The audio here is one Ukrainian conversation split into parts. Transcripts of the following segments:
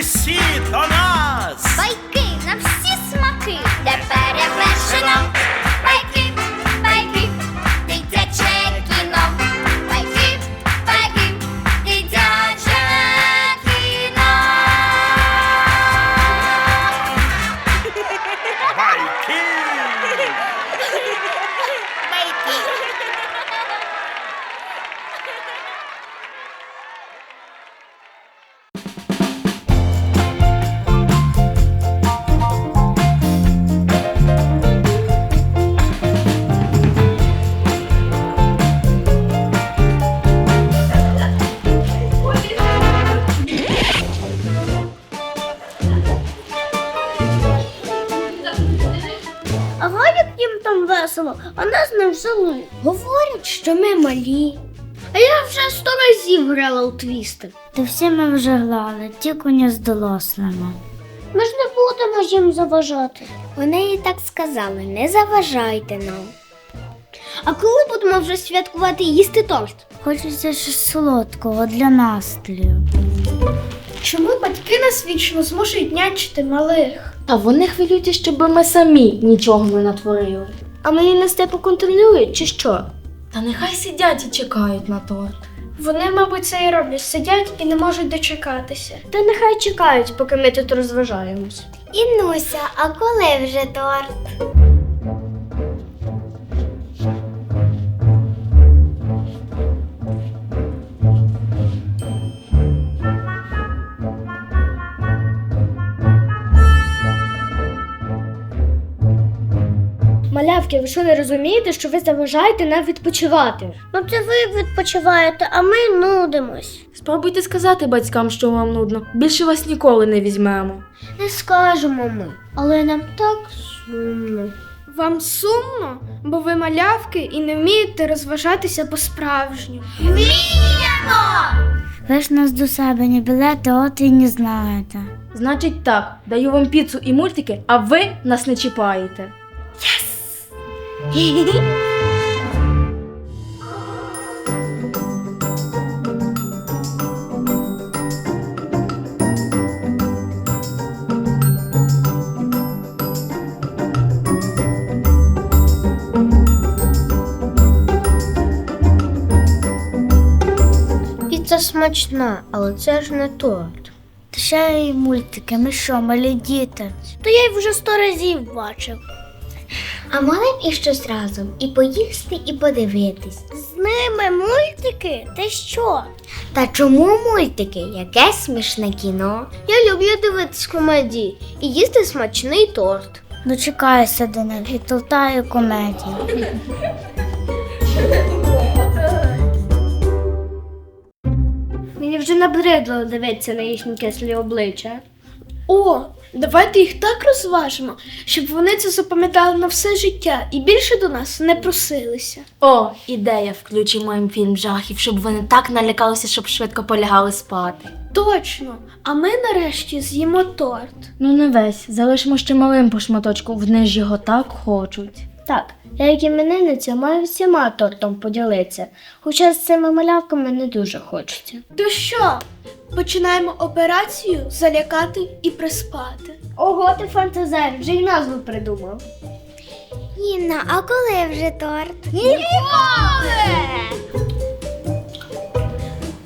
усі до нас. Байки! А нас не взяли. Говорять, що ми малі. А я вже сто разів грала у твісти. Та всі ми вже грали, тільки не з дорослими. Ми ж не будемо їм заважати. Вони і так сказали, не заважайте нам. А коли будемо вже святкувати і їсти торт? Хочеться щось солодкого для настрою. Чому батьки нас вічно змушують нянчити малих? Та вони хвилюються, щоб ми самі нічого не натворили. А мені на степу контролюють, чи що? Та нехай сидять і чекають на торт. Вони, мабуть, це і роблять, сидять і не можуть дочекатися. Та нехай чекають, поки ми тут розважаємось. Інуся, а коли вже торт? Малявки, ви що не розумієте, що ви заважаєте нам відпочивати? Ну це ви відпочиваєте, а ми нудимось. Спробуйте сказати батькам, що вам нудно. Більше вас ніколи не візьмемо. Не скажемо ми, але нам так сумно. Вам сумно, бо ви малявки і не вмієте розважатися по-справжньому. Ви ж нас до себе не берете, от і не знаєте. Значить так, даю вам піцу і мультики, а ви нас не чіпаєте. Піца смачна, але це ж не торт. Та ще й мультики, ми що, малі діти. То я й вже сто разів бачив. А мали б і щось разом і поїсти, і подивитись. З ними мультики? Ти що? Та чому мультики? Яке смішне кіно? Я люблю дивитись комедії і їсти смачний торт. Дочекаюся до них і толтаю комедію. Мені вже набридло дивитися на їхні кислі обличчя. О, давайте їх так розважимо, щоб вони це запам'ятали на все життя і більше до нас не просилися. О, ідея, включимо їм фільм жахів, щоб вони так налякалися, щоб швидко полягали спати. Точно. А ми нарешті з'їмо торт. Ну не весь, залишимо ще малим по шматочку, вони ж його так хочуть. Так, я як іменинниця маю всіма тортом поділитися, хоча з цими малявками не дуже хочеться. То що? Починаємо операцію залякати і приспати. Ого, ти фантазер, вже й назву придумав. Інна, а коли вже торт? Ніколи!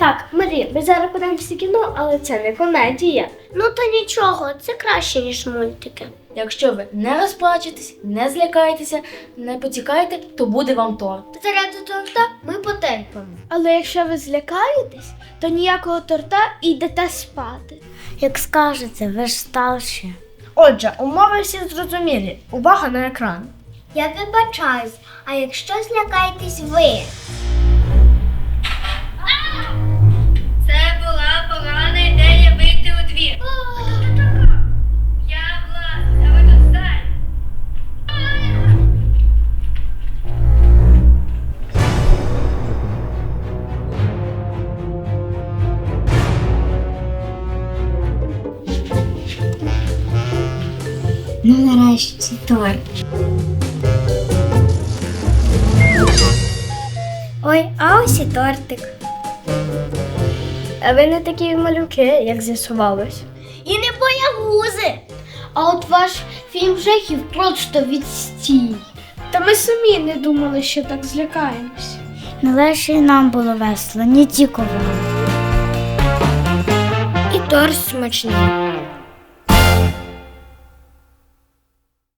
Так, Марі, ми зараз подивимося кіно, але це не комедія. Ну та нічого, це краще, ніж мультики. Якщо ви не розплачетесь, не злякаєтеся, не потікаєте, то буде вам торт. Заради торта ми потерпимо. Але якщо ви злякаєтесь, то ніякого торта і йдете спати. Як скажете, ви ж старші. Отже, умови всі зрозумілі. Увага на екран. Я вибачаюсь, а якщо злякаєтесь ви? Ну, нарешті торт. Ой, а ось і тортик. А ви не такі малюки, як з'ясувалось. І не боягузи. А от ваш фільм жахів просто відстій. Та ми самі не думали, що так злякаємось. Не лише нам було весело, не тільки вам. І торт смачний.